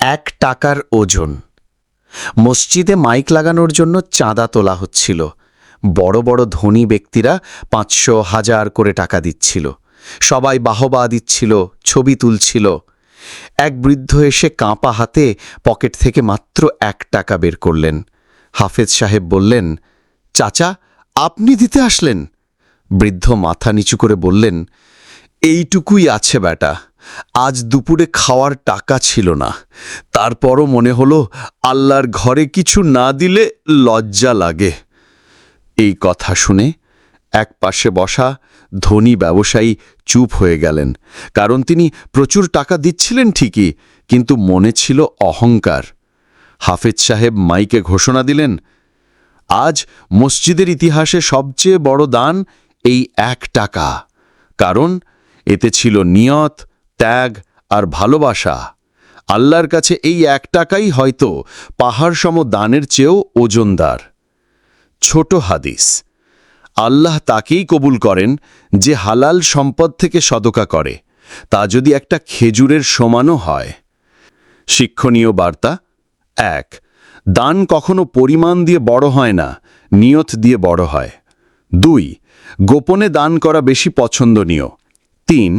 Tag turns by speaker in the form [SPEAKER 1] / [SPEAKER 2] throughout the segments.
[SPEAKER 1] এক টাকার ওজন। মসজিদে মাইক লাগানোর জন্য চাঁদা তোলা হচ্ছিল। বড় বড় ধনী ব্যক্তিরা পাঁচশো হাজার করে টাকা দিচ্ছিল। সবাই বাহবা দিচ্ছিল, ছবি তুলছিল। এক বৃদ্ধ এসে কাঁপা হাতে পকেট থেকে মাত্র এক টাকা বের করলেন। হাফেজ সাহেব বললেন, চাচা, আপনি দিতে আসলেন? বৃদ্ধ মাথা নিচু করে বললেন, এইটুকুই আছে, বেটা। আজ দুপুরে খাওয়ার টাকা ছিল না। তারপরও মনে হলো আল্লাহর ঘরে কিছু না দিলে লজ্জা লাগে। এই কথা শুনে এক পাশে বসা ধনী ব্যবসায়ী চুপ হয়ে গেলেন, কারণ তিনি প্রচুর টাকা দিচ্ছিলেন ঠিকই, কিন্তু মনে ছিল অহংকার। হাফেজ সাহেব মাইকে ঘোষণা দিলেন, আজ মসজিদের ইতিহাসে সবচেয়ে বড় দান এই এক টাকা। কারণ এতে ছিল নিয়ত ত্যাগ আর ভালোবাসা। আল্লাহর কাছে এই এক টাকাই হয়তো পাহাড়সম দানের চেয়েও ওজনদার। ছোট হাদিস। আল্লাহ তাকেই কবুল করেন যে হালাল সম্পদ থেকে সদকা করে, তা যদি একটা খেজুরের সমানও হয়। শিক্ষণীয় বার্তা, এক, দান কখনো পরিমাণ দিয়ে বড় হয় না, নিয়ত দিয়ে বড় হয়। দুই, গোপনে দান করা বেশি পছন্দনীয়। তিন,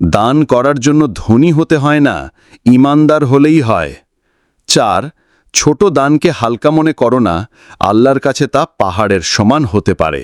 [SPEAKER 1] দান করার জন্য ধনী হতে হয় না, ইমানদার হলেই হয়। চার, ছোট দানকে হালকা মনে করো না, আল্লাহর কাছে তা পাহাড়ের সমান হতে পারে।